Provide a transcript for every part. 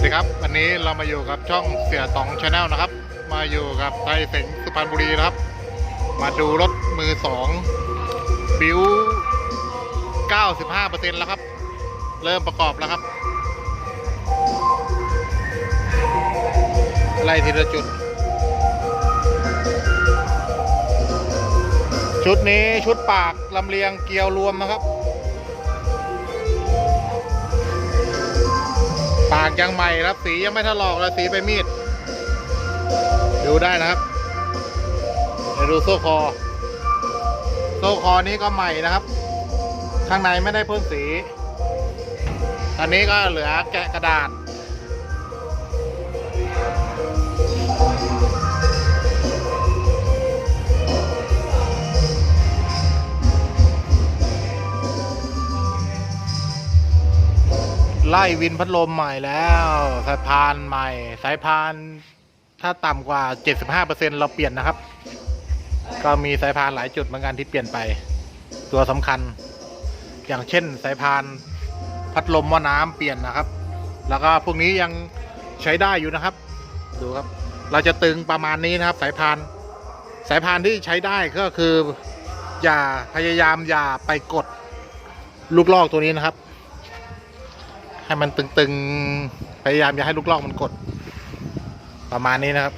วัสดีครับ วันนี้เรามาอยู่กับช่องเสียตองชาแนลนะครับ มาอยู่กับไทยเสงสุพรรณบุรีนะครับ มาดูรถมือสองบิว95%แล้วครับ เริ่มประกอบแล้วครับไล่ทีละจุด ชุดนี้ชุดปากลำเลียงเกลียวรวมนะครับ ปากยังใหม่ครับสียังไม่ถลอกเลยสีไปมีด ดูได้นะครับไปดูโซ่คอ โซ่คอนี้ก็ใหม่นะครับ ข้างในไม่ได้พ่นสี อันนี้ก็เหลือแกะกระดาษ ไล่วินพัดลมใหม่แล้ว สายพานใหม่ สายพานถ้าต่ำกว่า 75%เราเปลี่ยนนะครับ ก็มีสายพานหลายจุดเหมือนกันที่เปลี่ยนไป ตัวสำคัญ อย่างเช่น สายพานพัดลมหม้อน้ำเปลี่ยนนะครับ แล้วก็พวกนี้ยังใช้ได้อยู่นะครับ ดูครับ เราจะตึงประมาณนี้นะครับ สายพาน สายพานที่ใช้ได้ก็คือ อย่าพยายามอย่าไปกดลูกลอกตัวนี้นะครับ ให้มันตึงๆ พยายามอย่าให้ลูกลอกมันกด ประมาณนี้นะครับ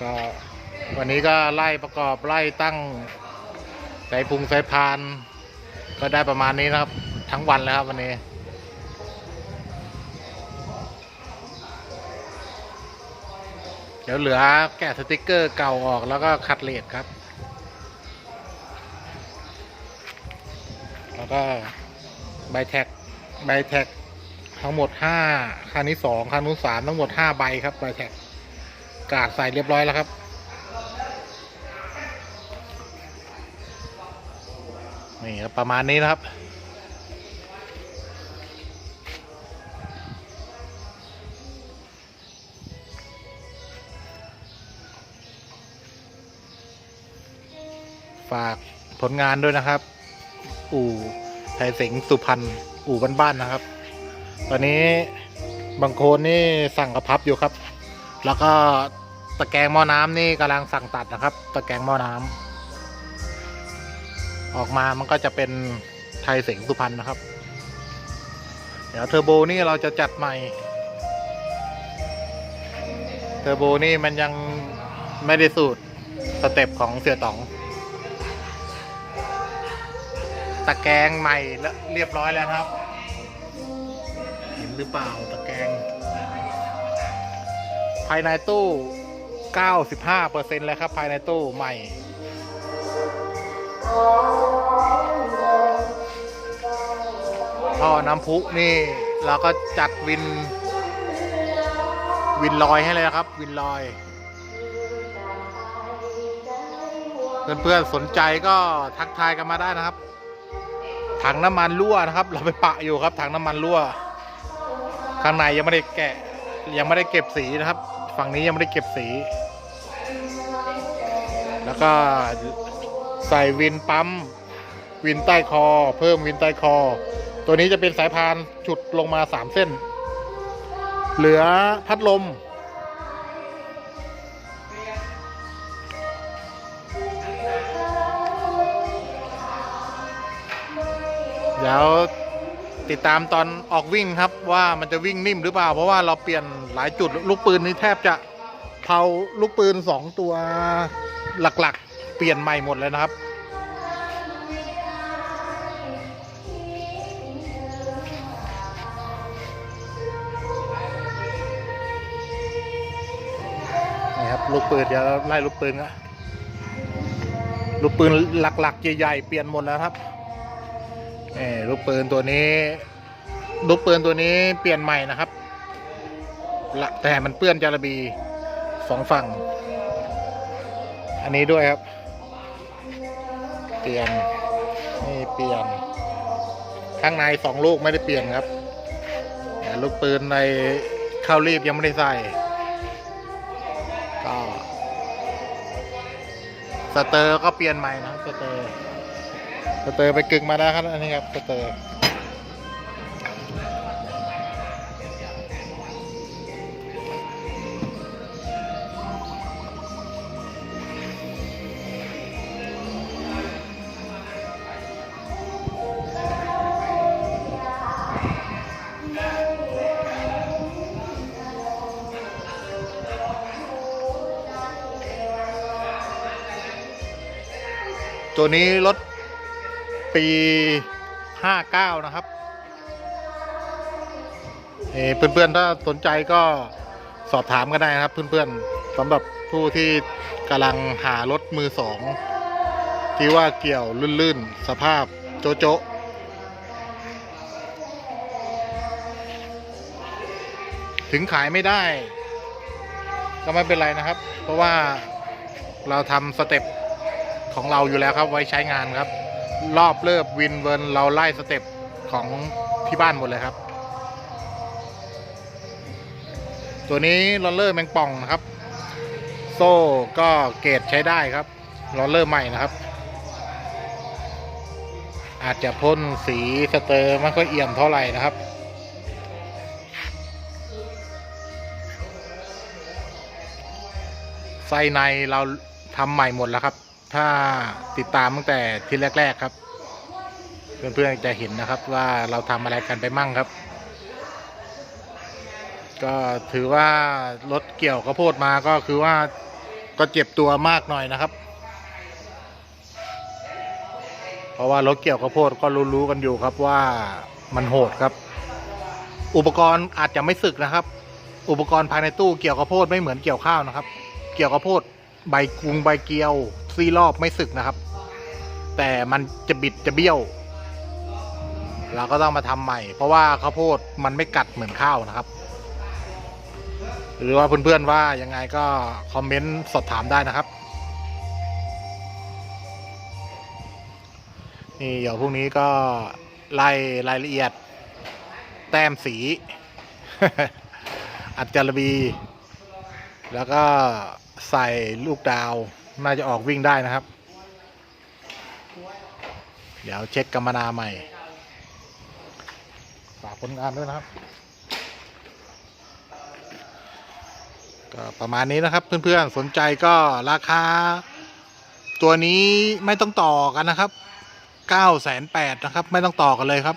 ก็วันนี้ก็ไล่ประกอบไล่ตั้งสายพุงสายพาน ก็ได้ประมาณนี้นะครับ ทั้งวันแล้วครับวันนี้เดี๋ยวเหลือแกะสติกเกอร์เก่าออกแล้วก็คัดเลทครับ ก็ใบแท็กใบแท็กทั้งหมดห้าคันนี้สองคันนู้นสามทั้งหมดห้าใบครับใบแท็กกาดใส่เรียบร้อยแล้วครับ นี่ประมาณนี้นะครับฝากผลงานด้วยนะครับ อู่ ไทยเสงสุพรรณอู่บ้านๆนะครับ ตอนนี้บางโคนนี่สั่งกระพับอยู่ครับ แล้วก็ตะแกรงหม้อน้ำนี่กำลังสั่งตัดนะครับ ตะแกรงหม้อน้ำออกมามันก็จะเป็นไทยเสงสุพรรณนะครับ เดี๋ยวเทอร์โบนี่เราจะจัดใหม่ เทอร์โบนี่มันยังไม่ได้สูตรสเต็ปของเสือต๋อง ตะแกรงใหม่แล้วเรียบร้อยแล้วครับ เห็นหรือเปล่าตะแกรงภายในตู้ 95%แล้วครับ ภายในตู้ใหม่ท่อน้ำพุนี่เราก็จัดวิน วินลอยให้เลยครับ วินลอย เพื่อนๆสนใจก็ทักทายกันมาได้นะครับ ถังน้ำมันรั่วนะครับ เราไปปะอยู่ครับถังน้ำมันรั่ว ข้างในยังไม่ได้แกะ ยังไม่ได้เก็บสีนะครับ ฝั่งนี้ยังไม่ได้เก็บสี แล้วก็ใส่วินปั๊มวินใต้คอ เพิ่มวินใต้คอ ตัวนี้จะเป็นสายพานฉุดลงมาสามเส้น เหลือพัดลม เดี๋ยวติดตามตอนออกวิ่งครับว่ามันจะวิ่งนิ่มหรือเปล่า เพราะว่าเราเปลี่ยนหลายจุดลูกปืนนี่แทบจะเผาลูกปืนสองตัวหลักๆ เปลี่ยนใหม่หมดเลยนะครับ นี่ครับลูกปืนเดี๋ยวไล่ลูกปืนก็ลูกปืนหลักๆ ใหญ่ๆ เปลี่ยนหมดแล้วครับ เออลูกปืนตัวนี้ ลูกปืนตัวนี้เปลี่ยนใหม่นะครับละแต่มันเปื้อนจาระบีสองฝั่ง อันนี้ด้วยครับ เปลี่ยนนี่เปลี่ยน ข้างในสองลูกไม่ได้เปลี่ยนครับแต่ลูกปืนในเข้ารีบยังไม่ได้ใส่ ก็สเตอร์ก็เปลี่ยนใหม่นะสเตอร์ สเตอร์ไปกึ่งมาแล้วครับอันนี้ครับสเตอร์ตัวนี้รถ ปี 59 นะครับเอ่อเพื่อนๆถ้าสนใจก็สอบถามก็ได้นะครับ เพื่อนๆสำหรับผู้ที่กำลังหารถมือสองที่ว่าเกี่ยวลื่นๆ สภาพโจะโจถึงขายไม่ได้ ก็ไม่เป็นไรนะครับ เพราะว่าเราทำสเต็ปของเราอยู่แล้วครับไว้ใช้งานครับ รอบเลิบวินเวิร์นเราไล่สเต็ปของที่บ้านหมดเลยครับ ตัวนี้ลอนเลอร์แมงป่องนะครับ โซ่ก็เกรดใช้ได้ครับลอนเลอร์ใหม่นะครับ อาจจะพ่นสีสเตอร์ไม่ค่อยเอี่ยมเท่าไหร่นะครับไส้ในเราทำใหม่หมดแล้วครับ ถ้าติดตามตั้งแต่ที่แรก ๆ ครับ เพื่อนๆจะเห็นนะครับว่าเราทำอะไรกันไปมั่งครับ ก็ถือว่ารถเกี่ยวข้าวโพดมาก็คือว่าก็เจ็บตัวมากหน่อยนะครับ เพราะว่ารถเกี่ยวข้าวโพดก็รู้ๆกันอยู่ครับว่ามันโหดครับ อุปกรณ์อาจจะไม่สึกนะครับ อุปกรณ์ภายในตู้เกี่ยวข้าวโพดไม่เหมือนเกี่ยวข้าวนะครับ เกี่ยวข้าวโพด ใบกุงใบเกียวซีรอบไม่สึกนะครับ แต่มันจะบิดจะเบี้ยว เราก็ต้องมาทำใหม่ เพราะว่าข้าวโพดมันไม่กัดเหมือนข้าวนะครับ หรือว่าเพื่อนๆว่ายังไงก็คอมเมนต์สอบถามได้นะครับนี่เดี๋ยวพรุ่งนี้ก็ไล่รายละเอียด แต้มสี อัดจารบี แล้วก็ ใส่ลูกดาว น่าจะออกวิ่งได้นะครับ เดี๋ยวเช็คกรรมนาใหม่ ฝากผลงานด้วยนะครับ ก็ประมาณนี้นะครับ เพื่อนๆ สนใจก็ราคา ตัวนี้ไม่ต้องต่อกันนะครับเก้าแสนแปดนะครับ ไม่ต้องต่อกันเลยครับ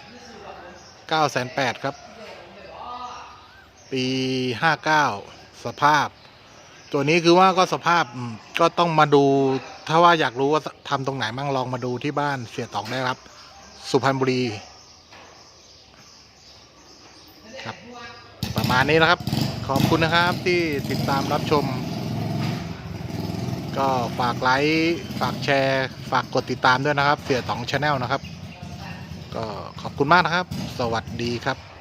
เก้าแสนแปดครับ ปีห้าเก้าสภาพ ตัวนี้คือว่าก็สภาพก็ต้องมาดู ถ้าว่าอยากรู้ว่าทำตรงไหนมั่งลองมาดูที่บ้านเสียตองได้ครับ สุพรรณบุรี ครับ ประมาณนี้นะครับ ขอบคุณนะครับที่ติดตามรับชม ก็ฝากไลค์ฝากแชร์ ฝากกดติดตามด้วยนะครับ เสียตองชาแนลนะครับ ก็ขอบคุณมากนะครับ สวัสดีครับ